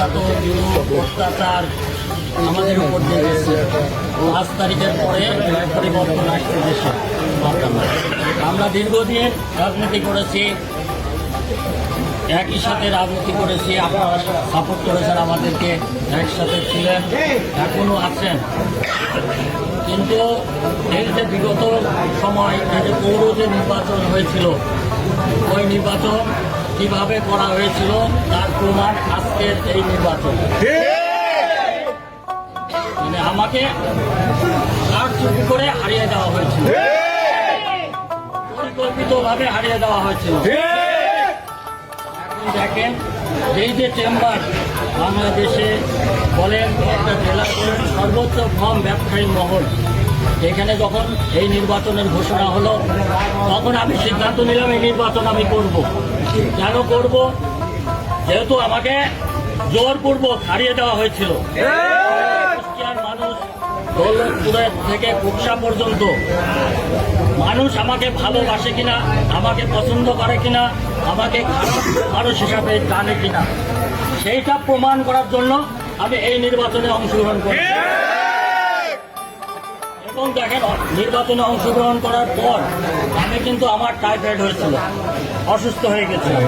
অত্যাচার আমাদের উপর পাঁচ তারিখের পরে পরিবর্তন আসছে দেশে আমরা দীর্ঘদিন রাজনীতি করেছি, একই সাথে রাজনীতি করেছি, আপনারা সাপোর্ট করেছেন আমাদেরকে, একসাথে ছিলেন, এখনও আছেন। কিন্তু এই যে বিগত সময় এই যে পৌর যে নির্বাচন হয়েছিল, ওই নির্বাচন কীভাবে করা হয়েছিল তার প্রমাণ আজকের এই নির্বাচন। মানে আমাকে কারচুপি করে হারিয়ে দেওয়া হয়েছিল। পরিকল্পিতভাবে হারিয়ে দেওয়া হয়েছিল। এখন দেখেন এই যে চেম্বার বাংলাদেশে বলেন একটা জেলা সর্বোচ্চ কম ব্যবসায়ী মহল, এখানে যখন এই নির্বাচনের ঘোষণা হলো, তখন আমি সিদ্ধান্ত নিলাম এই নির্বাচন আমি করব। কেন করব? যেহেতু আমাকে জোরপূর্বক হারিয়ে দেওয়া হয়েছিল। থেকে কুকসা পর্যন্ত, মানুষ আমাকে ভালোবাসে কিনা, আমাকে পছন্দ করে কিনা, আমাকে খারাপ মানুষ হিসাবে জানে কিনা, সেইটা প্রমাণ করার জন্য আমি এই নির্বাচনে অংশগ্রহণ করি এবং দেখেন নির্বাচনে অংশগ্রহণ করার পর আমি কিন্তু আমার টাইফয়েড হয়েছিল অসুস্থ হয়ে গেছে